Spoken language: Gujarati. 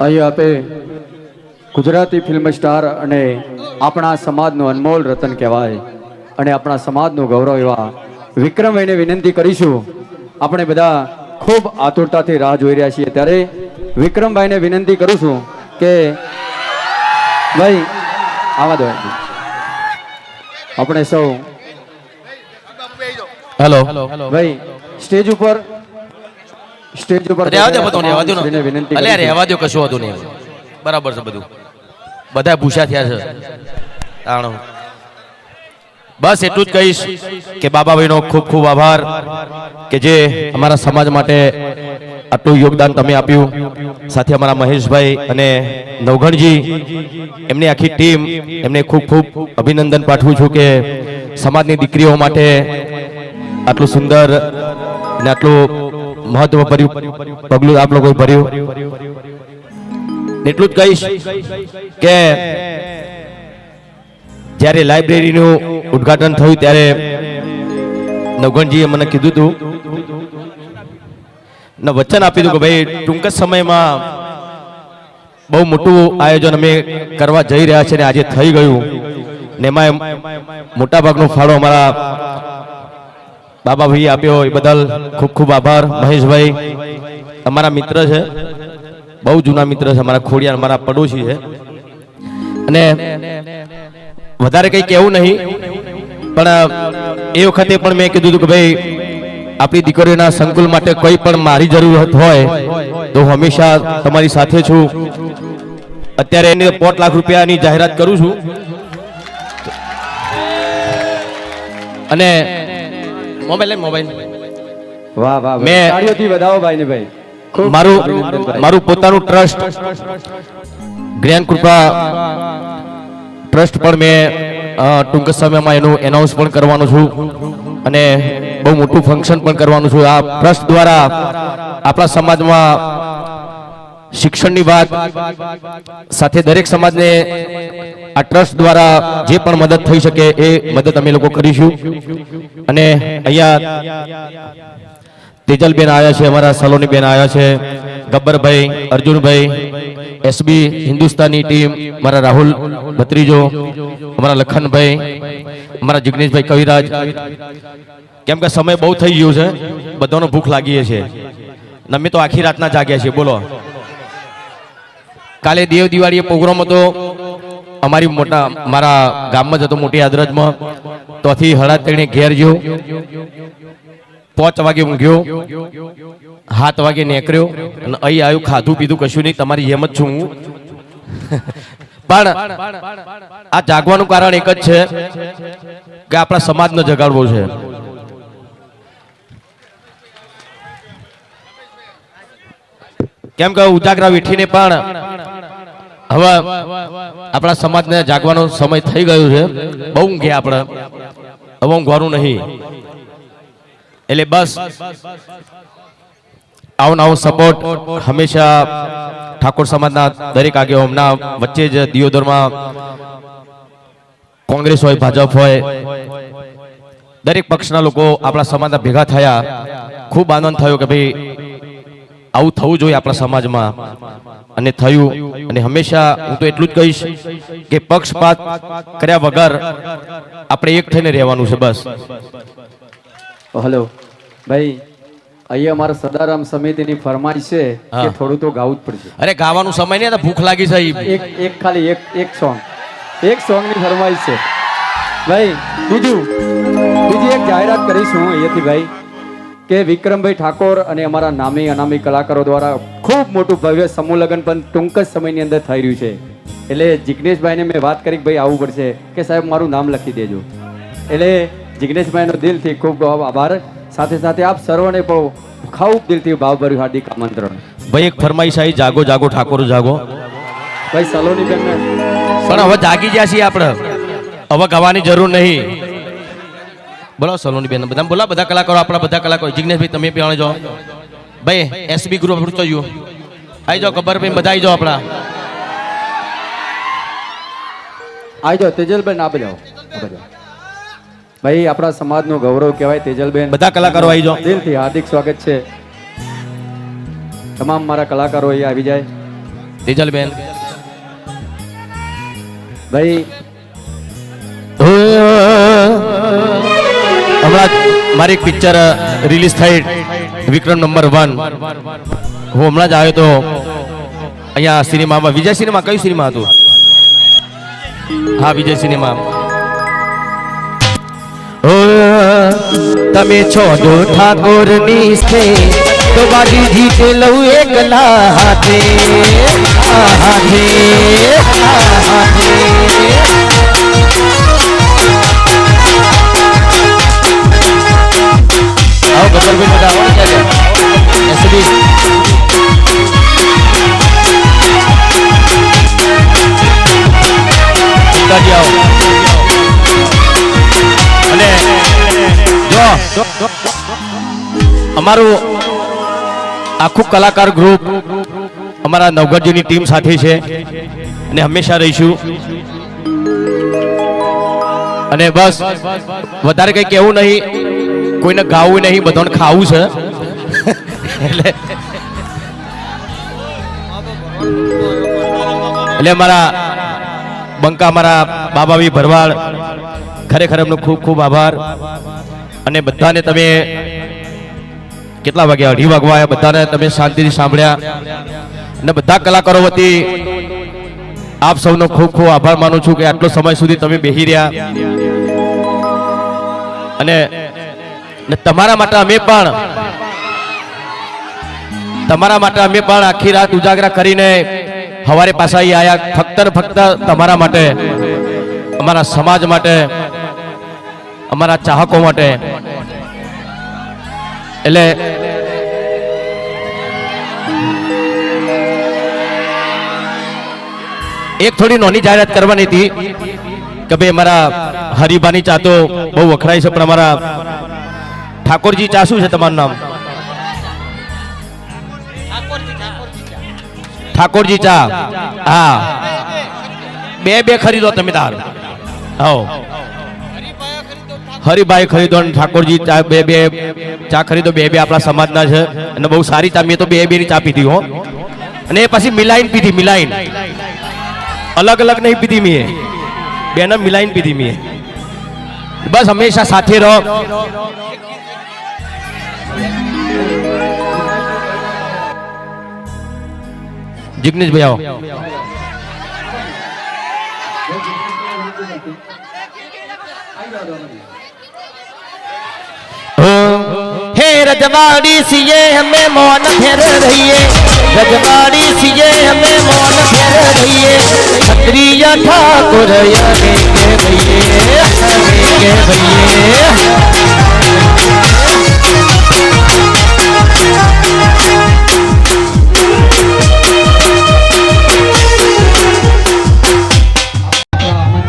અહીં આપે ગુજરાતી ફિલ્મ સ્ટાર અને આપણા સમાજનું અનમોલ રતન કહેવાય અને આપણા સમાજનું ગૌરવ એવા વિક્રમભાઈને વિનંતી કરીશું. આપણે બધા ખૂબ આતુરતાથી રાહ જોઈ રહ્યા છીએ. ત્યારે વિક્રમભાઈને વિનંતી કરું છું કે ભાઈ આવા દો આપણે સૌ હેલો ભાઈ સ્ટેજ ઉપર સ્ટેજ ઉપર રહેવા દે બધું રહેવા દો ને. વિનંતી અલ્યા રહેવા દો કશું હતું નહીં બરાબર છે બધું. બધા ભૂષા થયા છે. આણો બસ એટલું જ કહીશ કે બાબાભાઈનો ખૂબ ખૂબ આભાર કે જે અમારા સમાજ માટે આટલું યોગદાન તમે આપ્યું. સાથે અમારા મહેશભાઈ અને નવઘણજી એમની આખી ટીમ એમને ખૂબ ખૂબ અભિનંદન પાઠવું છું કે સમાજની દીકરીઓ માટે આટલું સુંદર અને આટલું મહત્વ ભર્યું. પગલું આપ લોકોએ ભર્યું. એટલું જ કહીશ કે જ્યારે લાઇબ્રેરીનું ઉદ્ઘાટન થયું ત્યારે નવગણજીએ મને કીધું હતું ને વચન આપ્યું હતું કે ભાઈ, ટૂંક જ સમયમાં બહુ મોટું આયોજન અમે કરવા જઈ રહ્યા છીએ ને આજે થઈ ગયું. ને એમાં મોટા ભાગનો ફાળો અમારા બાબાભાઈ આપ્યો એ બદલ ખૂબ ખૂબ આભાર. મહેશભાઈ, અમારા મિત્ર છે. બહુ જૂના મિત્ર છે, અમારા ખોડિયા અમારા પડોશી છે. અને વધારે કંઈ કહેવું નહીં, પણ એ વખતે પણ મેં કીધું હતું કે ભાઈ, આપણી દીકરીઓના સંકુલ માટે કોઈ પણ મારી જરૂરત હોય, તો હંમેશા તમારી સાથે છું. અત્યારે એની પોટ લાખ રૂપિયાની જાહેરાત કરું છું. અને મોબાઈલ લઈ મોબાઈલ વાહ વાહ મેં- તાળીઓથી વધાવો ભાઈ. ને મારું ભાઈ. મારું પોતાનું ટ્રસ્ટ જ્ઞાન કૃપા ટ્રસ્ટ પણ મેં ટૂંક સમયમાં એનું એનાઉન્સ પણ કરવાનું છું. અને બહુ મોટું ફંક્શન પણ કરવાનું છું. આ ટ્રસ્ટ દ્વારા આપણા સમાજમાં શિક્ષણની વાત સાથે દરેક સમાજને આ ટ્રસ્ટ દ્વારા જે પણ મદદ થઈ શકે એ મદદ અમે લોકો કરીશું. અને અહીંયા તેજલબેન આવ્યા છે, અમારા સલોની બેન આવ્યા છે, ગબ્બરભાઈ, અર્જુનભાઈ, એસબી હિન્દુસ્તાની ટીમ, મારા રાહુલ ભત્રીજો, અમારા લખનભાઈ, અમારા જિગ્નેશભાઈ કવિરાજ. કેમ કે સમય બહુ થઈ ગયો છે, બધાનો ભૂખ લાગી છે. અમે તો આખી રાતના જાગ્યા છીએ, બોલો. કાલે દેવ દિવાળીએ પ્રોગ્રામ હતો અમારી મોટા મારા ગામમાં જ હતો મોટી આદરજમાં તોથી હળા તેણે ઘેર ગયો પાંચ વાગે ઊંઘ્યો. સાત વાગે નેકર્યો અને અહીં આવ્યું, ખાધું પીધું કશું નહીં, તમારી એમ જ છું હું. પણ આ જાગવાનું કારણ એક જ છે કે આપણા સમાજને જગાડવો છે. કેમ કે ઉજાગરા વીઠીને પણ હવે આપણા સમાજને જાગવાનો સમય થઈ ગયો છે. બહુ ગયા આપણે. હવે ઊંઘવાનું નહીં. એટલે બસ. આવો નવો સપોર્ટ હંમેશા ઠાકોર સમાજના દરેક આગેવાનના વચ્ચે જ દિયોદરમાં કોંગ્રેસ હોય, ભાજપ હોય, દરેક પક્ષના લોકો આપણા સમાજના ભેગા થયા. ખૂબ આનંદ થયો કે ભાઈ આવું થવું જોઈએ આપણા સમાજમાં. અને થયું અને હંમેશા હું તો એટલું જ કહીશ કે પક્ષપાત કર્યા વગર આપણે એક થઈને રહેવાનું છે બસ. હલો. ભાઈ અહીંયા અમારા સદારામ સમિતિની ફરમાઈશ છે કે થોડું તો ગાવું જ પડશે. અરે ગાવાનું સમય નહીં ભૂખ લાગી છે એક એક ખાલી એક એક સોંગ. એક સોંગની ફરમાઈશ છે. ભાઈ બીજું બીજી એક જાહેરાત કરીશું હું અહીંયાથી ભાઈ. કે વિક્રમભાઈ ઠાકોર અને અમારા નામી અનામી કલાકારો દ્વારા ખૂબ મોટું ભવ્ય સમૂહ લગ્ન પણ ટૂંક જ સમયની અંદર થઈ રહ્યું છે. એટલે જિગ્નેશભાઈને મેં વાત કરી કે ભાઈ આવવું પડશે કે સાહેબ મારું નામ લખી દેજો. એટલે જિગ્નેશભાઈનો દિલથી ખૂબ આભાર. સાથે સાથે આપ સર્વને પણ ખૂબ દિલથી ભાવભર્યું હાર્દિક આમંત્રણ. ભાઈ એક ફરમાઈશ આવી જાગો જાગો ઠાકોર જાગો. ભાઈ સલોની બેન પણ હવે જાગી ગયા છીએ આપણે. હવે ગવાની જરૂર નહીં. બોલો સલોની બેન. બધા બોલા બધા કલાકારો આપણા બધા કલાકારો. જિજ્ઞેશભાઈ તમે પણ જાઓ ભાઈ એસબી ગ્રુપ આપણું ચાલ્યું આવી જાઓ ગબ્બરભાઈ બધા આવી જાઓ આપણા. આવી જાઓ તેજલબેન આ જાઓ ભાઈ આપણા સમાજનું ગૌરવ કહેવાય તેજલબેન. બધા કલાકારો આવી જાઓ. દિલથી હાર્દિક સ્વાગત છે. તમામ મારા કલાકારો અહીંયા આવી જાય. તેજલબેન. ભાઈ હમણાં મારી એક પિક્ચર રિલીઝ થઈ. Vikram number one. હું હમણાં જ આવ્યો તો અહીંયા સિનેમામાં, વિજય સિનેમા, કયું સિનેમા હતું? હા, વિજય સિનેમા. તમે છો જો ઠાકોરની છે તો બાજી જીતે લઉં એકલા હાથે. આ હાથે આ હાથે. ગબ્બરભાઈ બધા આવો ત્યારે. એસડી. અને જો અમારું આખું કલાકાર ગ્રુપ અમારા નવગઢજીની ટીમ સાથે છે અને હંમેશા રહીશું અને બસ, વધારે કંઈ કહેવું નહીં કોઈને ગાવું નહીં, બધાને ખાવું છે. એટલે એટલે બંકા બંકા બાબા બાબાવી ભરવાડ, ખરેખર એમનો ખૂબ ખૂબ આભાર. અને બધાને તમે કેટલા વાગ્યા? અઢી વાગવા બધાને તમે શાંતિથી સાંભળ્યા. અને બધા કલાકારો વતી આપ સૌનો ખૂબ ખૂબ આભાર માનું છું કે આટલો સમય સુધી તમે બેહી રહ્યા. અને ને તમારા માટે અમે પણ. તમારા માટે અમે પણ આખી રાત ઉજાગરા કરીને હવારે પાછા આયા, ફક્ત ફક્ત તમારા માટે, અમારા સમાજ માટે, અમારા ચાહકો માટે. એટલે એક થોડી નોની જાહેરાત કરવાની હતી કે ભાઈ અમારા હરિભાની ચા બહુ વખણાય છે, પણ અમારા ઠાકોરજી ચા શું છે તમારું નામ? ઠાકોરજી ચા. હા. બે બે ખરીદો તમે તાર. હો હરિભાઈ ખરીદો અને ઠાકોરજી ચા, બે બે ચા ખરીદો. બે બે આપણા સમાજના છે. અને બહુ સારી ચા. મેં તો બે બે ની ચા પીધી હો. અને એ પછી મિલાઈન પીધી, મિલાઈન. અલગ અલગ નહીં પીધી મેં. બેને મિલાઈન પીધી મેં. બસ હંમેશા સાથે રહો. जिग्नेश भैया रजवाड़ी सिए, हमें मौन फेर रही है रजवाड़ी सिए, हमें मौन फेर रही रहिए। क्षत्रिय ठाकुर यानी